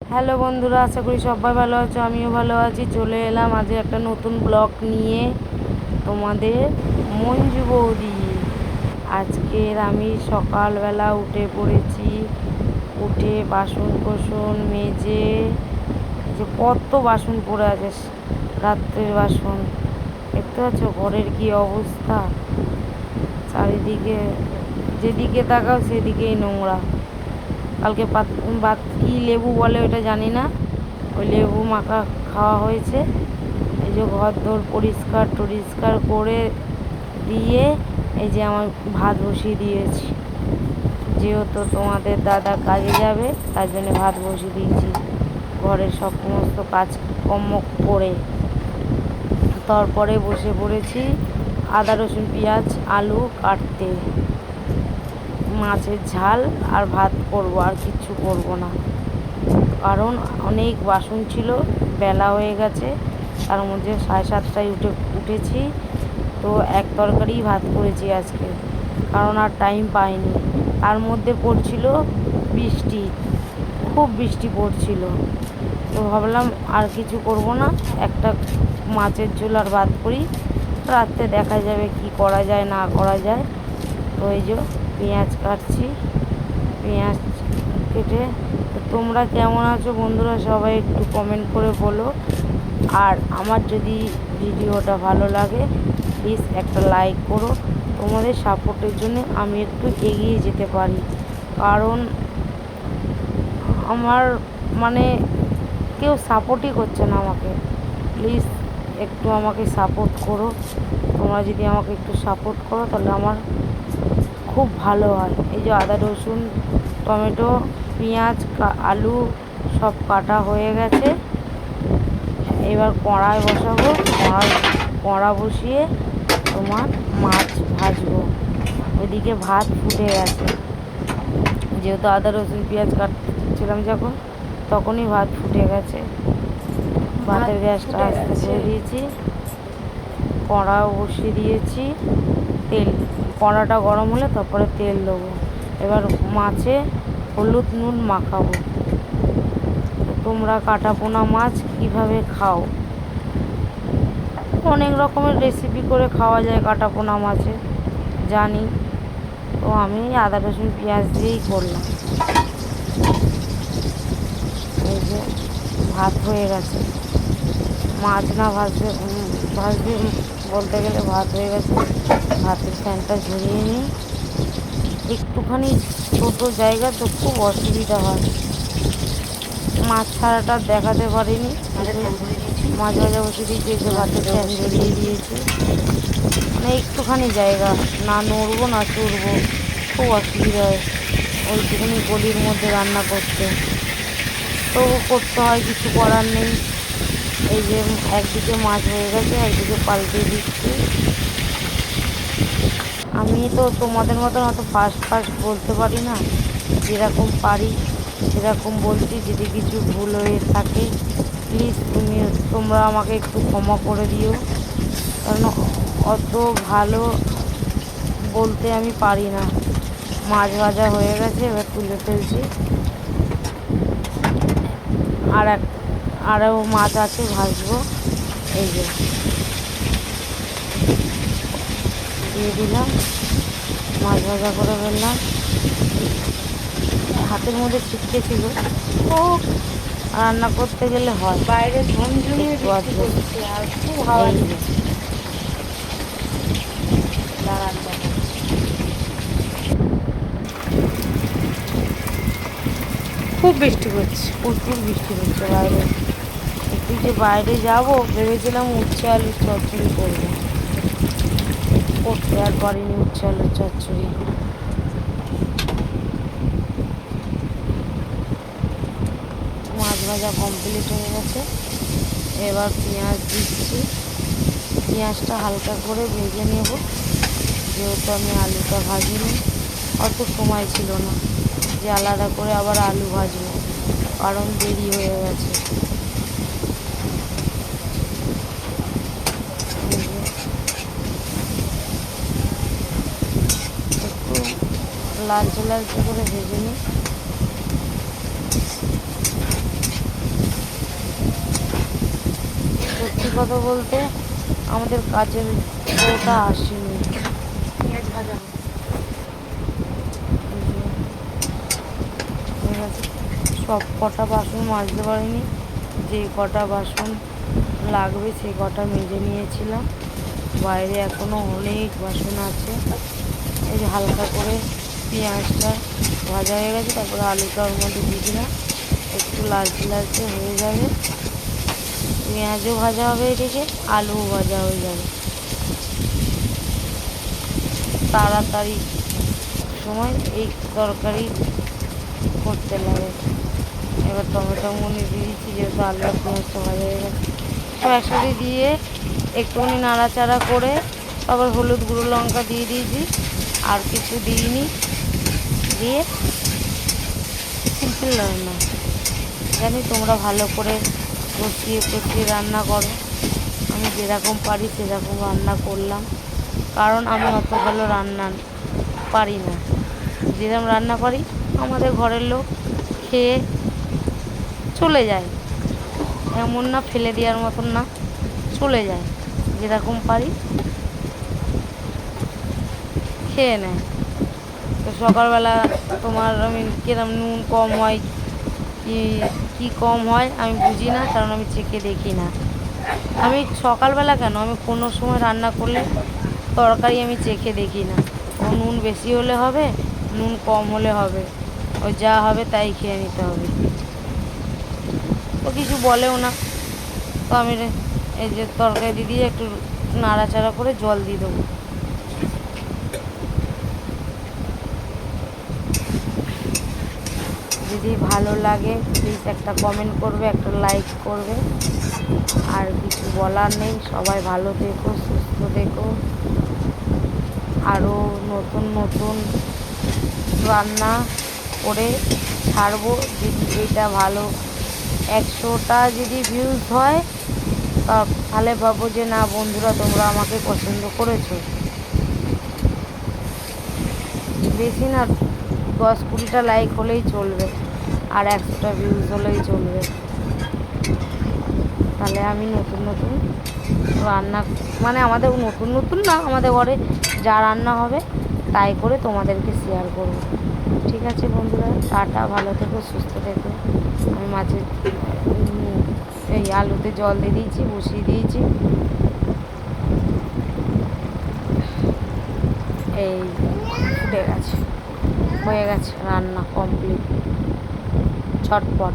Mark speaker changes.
Speaker 1: Hello বন্ধুরা, আশা করি সবাই ভালো আছো, আমিও ভালো আছি। চলে এলাম আজ একটা নতুন ব্লগ নিয়ে তোমাদের মঞ্জু বৌদি। আজকের আমি সকালবেলা উঠে পড়েছি, উঠে বাসন কোসন মেজে যে কত বাসন পড়ে আছে, রাত্রের বাসন। দেখতে পাচ্ছ ঘরের কি অবস্থা? চারিদিকে, যেদিকে তাকাও সেদিকেই নোংরা। কালকে পাত বাত কী লেবু বলে ওটা জানি না। ওই লেবু মাখা খাওয়া হয়েছে। এই যে ঘর দোর পরিষ্কার টরিষ্কার করে দিয়ে এই যে আমার ভাত বসিয়ে দিয়েছি। যেহেতু তোমাদের দাদা কাজে যাবে, তার জন্য ভাত বসিয়ে দিয়েছি। ঘরের সব সমস্ত কাজকর্ম করে। তারপরে বসে পড়েছি আদা রসুন, পেঁয়াজ, আলু কাটতে। মাছের ঝাল আর ভাত করব, আর কিচ্ছু করব না। কারণ অনেক বাসন ছিল, বেলা হয়ে গেছে, তার মধ্যে সাড়ে সাতটায় উঠে, উঠেছি। তো এক তরকারি ভাত করেছি আজকে, কারণ আর টাইম পাইনি। তার মধ্যে পড়ছিল বৃষ্টি, খুব বৃষ্টি পড়ছিল। তো ভাবলাম আর কিছু করব না, একটা মাছের ঝোল আর ভাত করি। রাত্রে দেখা যাবে কি করা যায়, না করা যায়। যে পেঁয়াজ কাটছি। পেঁয়াজ কেটে তোমরা কেমন আছো বন্ধুরা সবাই একটু কমেন্ট করে বলো। আর আমার যদি ভিডিওটা ভালো লাগে প্লিজ একটা লাইক করো। তোমাদের সাপোর্টের জন্য আমি একটু এগিয়ে যেতে পারি। কারণ আমার মানে কেউ সাপোর্টই করছে না আমাকে। প্লিজ একটু আমাকে সাপোর্ট করো। তোমরা যদি আমাকে একটু সাপোর্ট করো, তাহলে আমার খুব ভালো হয়। এই যে আদা রসুন টমেটো পেঁয়াজ আলু সব কাটা হয়ে গেছে। এবার কড়াই বসাবো। কড়াই কড়া বসিয়ে তোমার মাছ ভাজবো। ওইদিকে ভাত ফুটে গেছে। যেহেতু আদা রসুন পেঁয়াজ কাটছিলাম যখন তখনই ভাত ফুটে গেছে। ভাতের গ্যাসটা আস্তে করে দিয়েছি। কড়াও বসিয়ে দিয়েছি। তেল কড়াটা গরম হলে তারপরে তেল দেবো। এবার মাছে হলুদ নুন মাখাবো। তোমরা কাটা পোনা মাছ কীভাবে খাও? অনেক রকমের রেসিপি করে খাওয়া যায় কাটা পোনা মাছে, জানি। তো আমি আদা, রসুন, পেঁয়াজ দিয়েই করলাম। এই যে ভাত হয়ে গেছে। মাছ না ভাজতে ভাজতে বলতে গেলে ভাত হয়ে গেছে। ভাতের ফ্যানটা ঝরিয়ে নিই। একটুখানি ছোট জায়গা তো খুব অসুবিধা হয়। মাছ ছাড়াটা দেখাতে পারিনি। মাছ ভাজা বসে দিয়েছি যে ভাতের ফ্যান ঝরিয়ে দিয়েছি। মানে একটুখানি জায়গা না নড়বো না চড়বো খুব অসুবিধা হয়। ওইটুকুনি গলির মধ্যে রান্না করতে। তবু করতে হয় কিছু করার নেই। এই যে একদিকে মাছ হয়ে গেছে, একদিকে পাল্টে দিচ্ছি। আমি তো তোমাদের মতন অত ফাস্ট ফাস্ট বলতে পারি না। যেরকম পারি, সেরকম বলছি। যদি কিছু ভুল হয়ে থাকে প্লিজ তুমি তোমরা আমাকে একটু ক্ষমা করে দিও। কারণ অত ভালো বলতে আমি পারি না। মাছ ভাজা হয়ে গেছে, এবার তুলে ফেলছি। আর এক আরও মাছ আছে ভাজবো। এই যে। দিয়ে দিলাম। মাছ ভাজা করে ফেললাম। হাতের মধ্যে ছিটকে ছিল। ও রান্না করতে গেলে হয়।
Speaker 2: বাইরে আর খুব হাওয়া দাঁড়ান।
Speaker 1: খুব বৃষ্টি পড়ছে প্রচুর বৃষ্টি পড়ছে বাইরে। যে বাইরে যাব, ভেবেছিলাম উচ্ছে আলুর চচ্চড়ি করব। করতে আর পারিনি উচ্ছে আলুর চচ্চড়ি। মাছ ভাজা কমপ্লিট হয়ে গেছে। এবার পেঁয়াজ দিচ্ছি। পেঁয়াজটা হালকা করে ভেজে নেব। যেহেতু আমি আলুটা ভাজিনি, অত সময় ছিল না যে আলাদা করে আবার আলু ভাজবো, কারণ দেরি হয়ে গেছে। লালচে লালচে করে ভেজে নিই সত্যি কথা বলতে আমাদের কাজের ওটা আসেনি। সব কটা বাসন মাজতে পারিনি। যে কটা বাসন লাগবে সেই কটা মেজে নিয়েছিলাম। বাইরে এখনও অনেক বাসন আছে। এই হালকা করে পেঁয়াজটা ভাজা হয়ে গেছে, তারপরে আলুটা ওর মধ্যে দিয়ে দিলাম। একটু লালচে লালচে হয়ে যাবে। পেঁয়াজও ভাজা হবে এদিকে আলুও ভাজা হয়ে যাবে। তাড়াতাড়ি সময় এই তরকারি করতে লাগে। এবার টমেটো মুনি দিয়েছি, যেহেতু আলু আর পেঁয়াজটা ভাজা হয়ে গেছে। সব একসাথে দিয়ে একটুখানি নাড়াচাড়া করে আবার হলুদ, গুঁড়ো, লঙ্কা দিয়ে দিয়েছি। আর কিছু দিইনি। দিয়ে সিম্পল রান্না জানি তোমরা ভালো করে কষিয়ে কষিয়ে রান্না করো। আমি যেরকম পারি সেরকম রান্না করলাম। কারণ আমি অত ভালো রান্না পারি না। যেরকম রান্না করি, আমাদের ঘরের লোক খেয়ে চলে যায়। এমন না ফেলে দেওয়ার মতন না, চলে যায়। যেরকম পারি খেয়ে নেয়। সকালবেলা তোমার আমি কিরম নুন কম হয়, কি, কী কম হয়, আমি বুঝি না, কারণ আমি চেখে দেখি না। আমি সকালবেলা কেন? আমি কোনো সময় রান্না করলে তরকারি আমি চেখে দেখি না। ও নুন বেশি হলে হবে, নুন কম হলে হবে। ও যা হবে তাই খেয়ে নিতে হবে। ও কিছু বলেও না। তো আমি এই যে তরকারি দিয়ে একটু নাড়াচাড়া করে জল দিয়ে দেবো। যদি ভালো লাগে প্লিজ একটা কমেন্ট করবে, একটা লাইক করবে। আর কিছু বলার নেই, সবাই ভালো দেখো সুস্থ দেখো আরও নতুন নতুন রান্না করে ছাড়বো, যদি এটা ভালো একশোটা যদি ভিউজ হয় তাহলে ভাবো যে না বন্ধুরা, তোমরা আমাকে পছন্দ করেছ। বেশি না, দশ কুড়িটা লাইক হলেই চলবে। আর একশোটা ভিউজ হলেই চলবে। তাহলে আমি নতুন নতুন রান্না মানে আমাদের নতুন নতুন না, আমাদের ঘরে যা রান্না হবে তাই করে তোমাদেরকে শেয়ার করব। ঠিক আছে বন্ধুরা, টাটা, ভালো থেকো, সুস্থ থেকো। আমি মাছের এই আলুতে জল দিয়ে দিয়েছি, বসিয়ে দিয়েছি। এই ফুটে গেছে। হয়ে গেছে রান্না কমপ্লিট ছটপট